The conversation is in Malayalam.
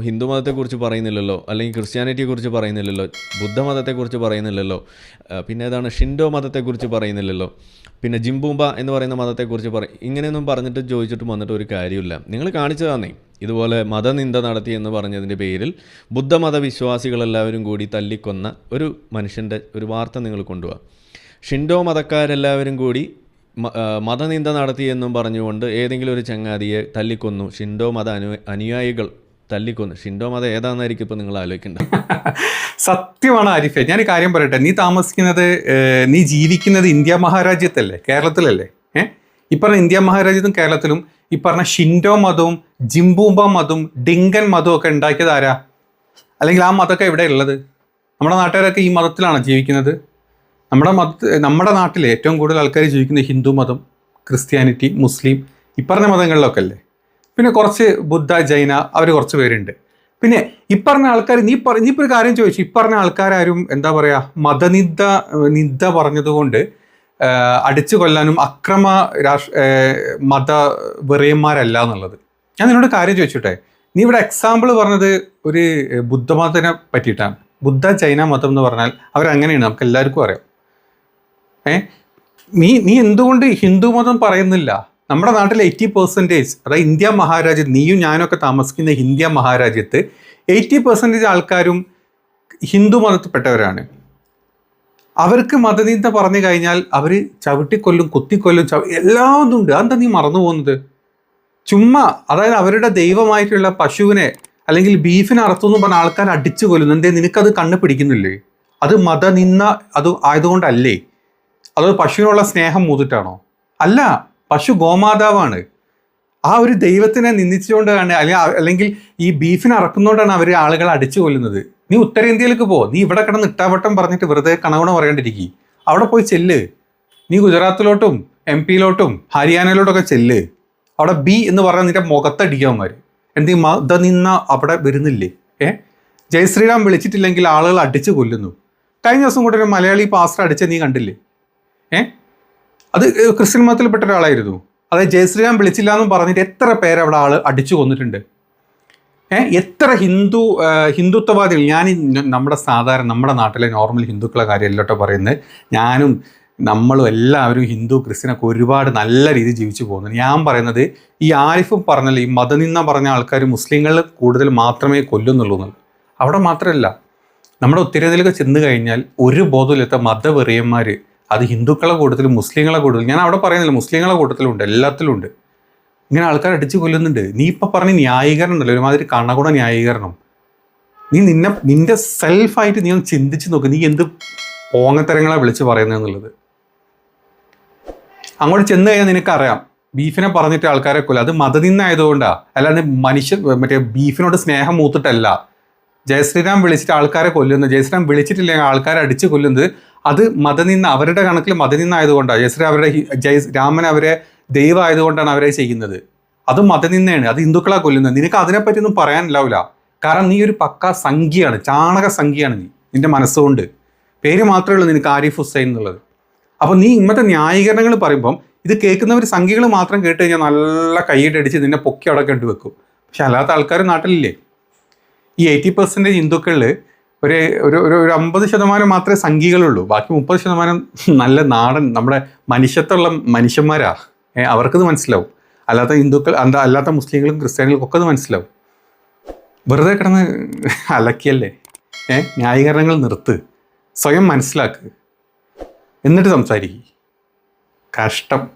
ഹിന്ദു മതത്തെക്കുറിച്ച് പറയുന്നില്ലല്ലോ അല്ലെങ്കിൽ ക്രിസ്ത്യാനിറ്റിയെ കുറിച്ച് പറയുന്നില്ലല്ലോ ബുദ്ധമതത്തെക്കുറിച്ച് പറയുന്നില്ലല്ലോ പിന്നെ ഏതാണ് ഷിൻഡോ മതത്തെക്കുറിച്ച് പറയുന്നില്ലല്ലോ പിന്നെ ജിംബൂമ്പ എന്ന് പറയുന്ന മതത്തെക്കുറിച്ച് പറ ഇങ്ങനെയൊന്നും പറഞ്ഞിട്ട് ചോദിച്ചിട്ട് വന്നിട്ട് ഒരു കാര്യമില്ല. നിങ്ങൾ കാണിച്ചു തന്നെ ഇതുപോലെ മതനിന്ദ നടത്തി എന്ന് പറഞ്ഞതിന്റെ പേരിൽ ബുദ്ധമത വിശ്വാസികളെല്ലാവരും കൂടി തല്ലിക്കൊന്ന ഒരു മനുഷ്യന്റെ ഒരു വാർത്ത നിങ്ങൾ കൊണ്ടുപോകാം ഷിൻഡോ മതക്കാരെല്ലാവരും കൂടി മതനിന്ദ നടത്തി മതനിന്ദ നടത്തിയെന്നും പറഞ്ഞുകൊണ്ട് ഏതെങ്കിലും ഒരു ചങ്ങാതിയെ തല്ലിക്കൊന്നു. ഷിൻഡോ മത അനു അനുയായികൾ തല്ലിക്കൊന്നു. ഷിൻഡോ അത് ഏതാണെന്നായിരിക്കും ഇപ്പൊ നിങ്ങൾ ആലോചിക്കേണ്ടത്? സത്യമാണ് ആരിഫെ. ഞാൻ കാര്യം പറയട്ടെ. നീ താമസിക്കുന്നത് നീ ജീവിക്കുന്നത് ഇന്ത്യ മഹാരാജ്യത്തല്ലേ? കേരളത്തിലല്ലേ? ഏഹ് ഈ പറഞ്ഞ ഇന്ത്യ മഹാരാജ്യത്തും കേരളത്തിലും ഈ പറഞ്ഞ ഷിൻഡോ മതവും ജിംബൂമ്പ മതവും ഡിങ്കൻ മതവും ഒക്കെ ഉണ്ടാക്കിയത് ആരാ? അല്ലെങ്കിൽ ആ മതമൊക്കെ എവിടെ ഉള്ളത്? നമ്മുടെ നാട്ടുകാരൊക്കെ ഈ മതത്തിലാണ് ജീവിക്കുന്നത്? നമ്മുടെ മത നമ്മുടെ നാട്ടിൽ ഏറ്റവും കൂടുതൽ ആൾക്കാർ ജീവിക്കുന്നത് ഹിന്ദു മതം ക്രിസ്ത്യാനിറ്റി മുസ്ലിം ഈ പറഞ്ഞ മതങ്ങളിലൊക്കെ അല്ലേ? പിന്നെ കുറച്ച് ബുദ്ധ ജൈന അവർ കുറച്ച് പേരുണ്ട്. പിന്നെ ഇപ്പറഞ്ഞ പറഞ്ഞ ആൾക്കാർ നീ പറ നീ ഇപ്പോൾ ഒരു കാര്യം ചോദിച്ചു. ഇപ്പറഞ്ഞ പറഞ്ഞ ആൾക്കാരും എന്താ പറയുക മതനിന്ദ നിന്ദ പറഞ്ഞതുകൊണ്ട് അടിച്ചു കൊല്ലാനും അക്രമ രാഷ് മത വെറിയന്മാരല്ല എന്നുള്ളത് ഞാൻ നിന്നോട് കാര്യം ചോദിച്ചോട്ടെ. നീ ഇവിടെ എക്സാമ്പിൾ പറഞ്ഞത് ഒരു ബുദ്ധമതത്തിനെ പറ്റിയിട്ടാണ്. ബുദ്ധ ജൈന മതം എന്ന് പറഞ്ഞാൽ അവരങ്ങനെയാണ്. നമുക്ക് എല്ലാവർക്കും അറിയാം. ഏ? നീ നീ എന്തുകൊണ്ട് ഹിന്ദു മതം പറയുന്നില്ല? നമ്മുടെ നാട്ടിൽ എയ്റ്റി പെർസെന്റേജ് അതായത് ഇന്ത്യ മഹാരാജ്യത്ത് നീയും ഞാനൊക്കെ താമസിക്കുന്ന ഇന്ത്യ മഹാരാജ്യത്ത് എയ്റ്റി പെർസെന്റേജ് ആൾക്കാരും ഹിന്ദു മതത്തിൽപ്പെട്ടവരാണ്. അവർക്ക് മതനിന്ദ പറഞ്ഞു കഴിഞ്ഞാൽ അവർ ചവിട്ടിക്കൊല്ലും കുത്തിക്കൊല്ലും ചവ എല്ലാം ഉണ്ട്. അതെന്താ നീ മറന്നു പോകുന്നത്? ചുമ്മാ അതായത് അവരുടെ ദൈവമായിട്ടുള്ള പശുവിനെ അല്ലെങ്കിൽ ബീഫിനെ അറുത്തുനിന്ന് പറഞ്ഞ ആൾക്കാർ അടിച്ചു കൊല്ലുന്നു. എന്തേ നിനക്കത് കണ്ണ് പിടിക്കുന്നില്ലേ? അത് മതനിന്ന അത് ആയതുകൊണ്ടല്ലേ? അതോ പശുവിനുള്ള സ്നേഹം മൂതിട്ടാണോ? അല്ല. പശു ഗോമാതാവാണ്. ആ ഒരു ദൈവത്തിനെ നിന്ദിച്ചുകൊണ്ടാണ് അല്ലെങ്കിൽ അല്ലെങ്കിൽ ഈ ബീഫിനെ അറക്കുന്നതുകൊണ്ടാണ് അവർ ആളുകളെ അടിച്ചു കൊല്ലുന്നത്. നീ ഉത്തരേന്ത്യയിലേക്ക് പോ. നീ ഇവിടെ കിടന്ന് ഇട്ടാവട്ടം പറഞ്ഞിട്ട് വെറുതെ കണവണ പറയാണ്ടിരിക്കുക അവിടെ പോയി ചെല്ല്. നീ ഗുജറാത്തിലോട്ടും എം പിയിലോട്ടും ഹരിയാനയിലോട്ടൊക്കെ ചെല്ല്. അവിടെ ബി എന്ന് പറഞ്ഞാൽ നിന്റെ മുഖത്തടിക്കാന്മാർ എന്ത് മത നിന്ന അവിടെ വരുന്നില്ലേ? ഏ? ജയശ്രീറാം വിളിച്ചിട്ടില്ലെങ്കിൽ ആളുകൾ അടിച്ചു കൊല്ലുന്നു. കഴിഞ്ഞ ദിവസം കൂടെ ഒരു മലയാളി പാസ്റ്റർ അടിച്ച നീ കണ്ടില്ലേ? ഏ? അത് ക്രിസ്ത്യൻ മതത്തിൽപ്പെട്ട ഒരാളായിരുന്നു. അതായത് ജയശ്രീരാം വിളിച്ചില്ല എന്ന് പറഞ്ഞിട്ട് എത്ര പേരെ അവിടെ ആൾ അടിച്ചു കൊന്നിട്ടുണ്ട്. എത്ര ഹിന്ദു ഹിന്ദുത്വവാദികൾ ഞാൻ നമ്മുടെ സാധാരണ നമ്മുടെ നാട്ടിലെ നോർമൽ ഹിന്ദുക്കളെ കാര്യമല്ലോട്ടോ പറയുന്നത്. ഞാനും നമ്മളും എല്ലാവരും ഹിന്ദു ക്രിസ്ത്യനൊക്കെ ഒരുപാട് നല്ല രീതിയിൽ ജീവിച്ചു പോകുന്നുണ്ട് ഞാൻ പറയുന്നത് ഈ ആരിഫും പറഞ്ഞല്ലോ ഈ മതനിന്ന പറഞ്ഞ ആൾക്കാർ മുസ്ലിങ്ങൾ കൂടുതൽ മാത്രമേ കൊല്ലുന്നുള്ളൂ എന്നുള്ളത്. അവിടെ മാത്രമല്ല നമ്മുടെ ഉത്തരേന്ത്യയിലൊക്കെ ചെന്ന് കഴിഞ്ഞാൽ ഒരു ബോധമില്ലാത്ത മതവെറിയന്മാർ അത് ഹിന്ദുക്കളെ കൂട്ടത്തിലും മുസ്ലിങ്ങളെ കൂട്ടത്തിലും ഞാൻ അവിടെ പറയുന്നില്ല മുസ്ലിങ്ങളെ കൂട്ടത്തിലുണ്ട് എല്ലാത്തിലും ഉണ്ട്. ഇങ്ങനെ ആൾക്കാർ അടിച്ചു കൊല്ലുന്നുണ്ട്. നീ ഇപ്പം പറഞ്ഞ ന്യായീകരണം ഉണ്ടല്ലോ ഒരുമാതിരി കണകുണ ന്യായീകരണം. നീ നിന്നെ നിന്റെ സെൽഫായിട്ട് നീ ഒന്ന് ചിന്തിച്ച് നോക്ക് നീ എന്ത് പോങ്ങത്തരങ്ങളെ വിളിച്ച് പറയുന്നതെന്നുള്ളത് അങ്ങോട്ട് ചെന്ന് കഴിഞ്ഞാൽ നിനക്കറിയാം ബീഫിനെ പറഞ്ഞിട്ട് ആൾക്കാരെ കൊല്ല അത് മതനിന്നായതുകൊണ്ടാ അല്ലാതെ മനുഷ്യൻ മറ്റേ ബീഫിനോട് സ്നേഹം മൂത്തിട്ടല്ല. ജയശ്രീരാം വിളിച്ചിട്ട് ആൾക്കാരെ കൊല്ലുന്നത് ജയശ്രീരാം വിളിച്ചിട്ടില്ലെങ്കിൽ ആൾക്കാരെ അടിച്ച് കൊല്ലുന്നത് അത് മതനിന്ന അവരുടെ കണക്കിൽ മതനിന്നായതുകൊണ്ടാണ് ജയശ്രീ അവരുടെ ജയ രാമൻ അവരെ ദൈവമായതുകൊണ്ടാണ് അവരെ ചെയ്യുന്നത് അത് മതനിന്നയാണ് അത് ഹിന്ദുക്കളെ കൊല്ലുന്നത്. നിനക്ക് അതിനെപ്പറ്റിയൊന്നും പറയാനില്ലാവില്ല കാരണം നീ ഒരു പക്ക സംഖ്യയാണ് ചാണക സംഖ്യയാണ് നീ നിന്റെ മനസ്സുകൊണ്ട്. പേര് മാത്രമേ ഉള്ളൂ നിനക്ക് ആരിഫ് ഹുസൈൻ എന്നുള്ളത്. അപ്പോൾ നീ ഇങ്ങനത്തെ ന്യായീകരണങ്ങൾ പറയുമ്പം ഇത് കേൾക്കുന്നവർ സംഖ്യകൾ മാത്രം കേട്ട് കഴിഞ്ഞാൽ നല്ല കൈയിട്ട് അടിച്ച് നിന്നെ പൊക്കി അവിടെ കണ്ടുവെക്കും പക്ഷെ അല്ലാത്ത ആൾക്കാർ നാട്ടിലില്ലേ? ഈ എയ്റ്റി പെർസെന്റേജ് ഹിന്ദുക്കളിൽ ഒരു ഒരു ഒരു ഒരു അമ്പത് ശതമാനം മാത്രമേ സംഖ്യകളുള്ളൂ ബാക്കി മുപ്പത് ശതമാനം നല്ല നാടൻ നമ്മുടെ മനുഷ്യത്തുള്ള മനുഷ്യന്മാരാ. അവർക്കത് മനസ്സിലാവും. അല്ലാത്ത ഹിന്ദുക്കൾ എന്താ അല്ലാത്ത മുസ്ലിങ്ങളും ക്രിസ്ത്യാനികൾക്കും ഒക്കെ അത് മനസ്സിലാവും. വെറുതെ കിടന്ന് അലക്കിയല്ലേ? ഏ ന്യായീകരണങ്ങൾ നിർത്ത്. സ്വയം മനസ്സിലാക്ക്. എന്നിട്ട് സംസാരിക്കുക കഷ്ടം.